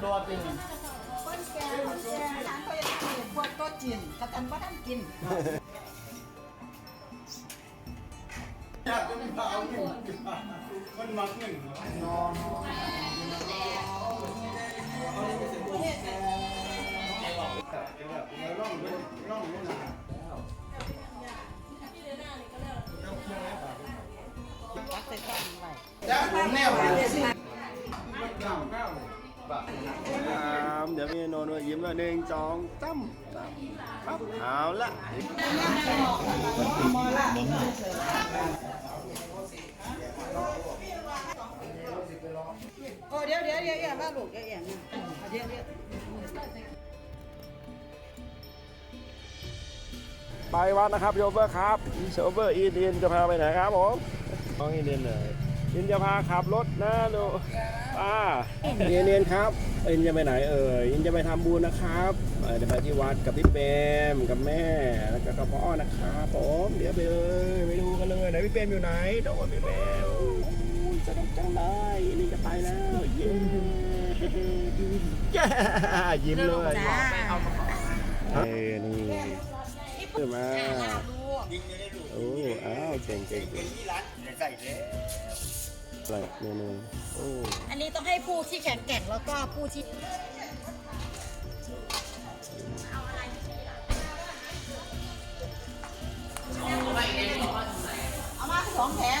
โดดเป็นคนแก่คนแก่ร้านเขาจะกินพวกโต๊ะจีนกระตันบ่ทันกินอยากจะมีข้าวหนึ่งมันมักหนึ่งนอนร่องร่องนี่นะตักใส่ข้าวไว้แล้วแนวเลย ครับเดี๋ยวพี่โนนยิ้มแล้วหนึ่งสองตั้มครับเอาละโอ้เดี๋ยวเดี๋ยวเดี๋ยวอย่าว่าลูกเดี๋ยวอย่างนี้เดี๋ยวเดี๋ยวไปวัดนะครับโยเฟอร์ครับโชเฟอร์อีดินจะพาไปไหนครับผมน้องอีดินเลย อินจะพาขับรถนะดูป้าเนียนเนียนครับอินจะไปไหนเอ่ยอินจะไปทำบุญนะครับเอ่อจะไปที่วัดกับพี่เปรมกับแม่แล้วก็กับพ่อนะครับผมเดี๋ยวไปเลยไปดูกันเลยไหนพี่เปรมอยู่ไหนโดนพี่เปรมโอ้ยสนุกจังเลยอินจะไปแล้วเย้เย้ยิ้มเลยจ้าเอ้ยนี่ขึ้นมาโอ้อ้าวเก่งเก่งเก่ง อะไรเมนูโอ้อันนี้ต้องให้ผู้ที่แข็งแกร่งแล้วก็ผู้ที่เอามาสองแผง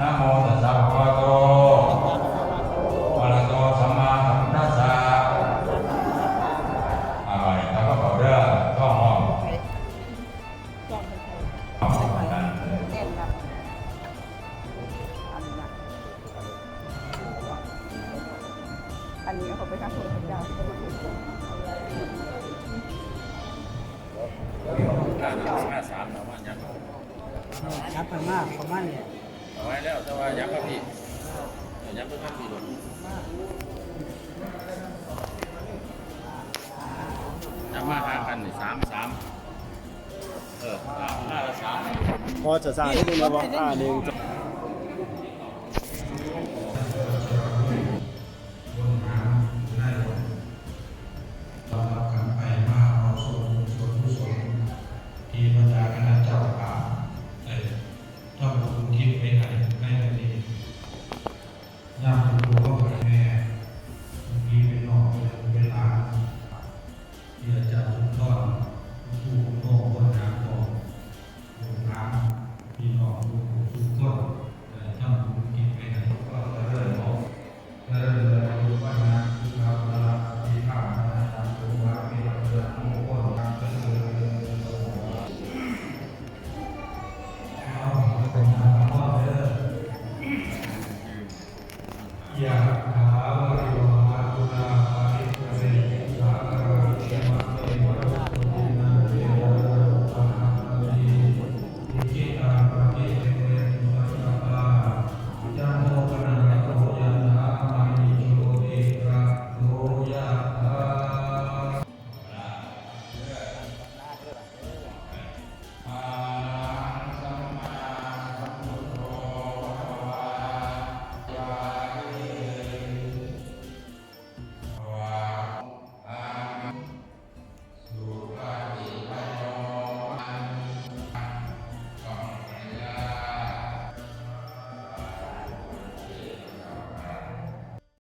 นะโมตัสสะภะคะวะโตอะระหะโตสัมมาสัมพุทธัสสะอะไรแล้วก็บอกเด้อก็ห้องห้องกันเต้นแบบอันนี้เขาไปทำผลประโยชน์การห้าสามประมาณนี้ยับไปมากประมาณนี้เอา ไว้แล้วแต่ว่ายับครับพี่ยับไปข้างพี่ดูยับมาห้าพันนี่สามสามเออสามห้าละสามพอจะสร้างที่นี่มาบอกอ่าหนึ่ง Ya,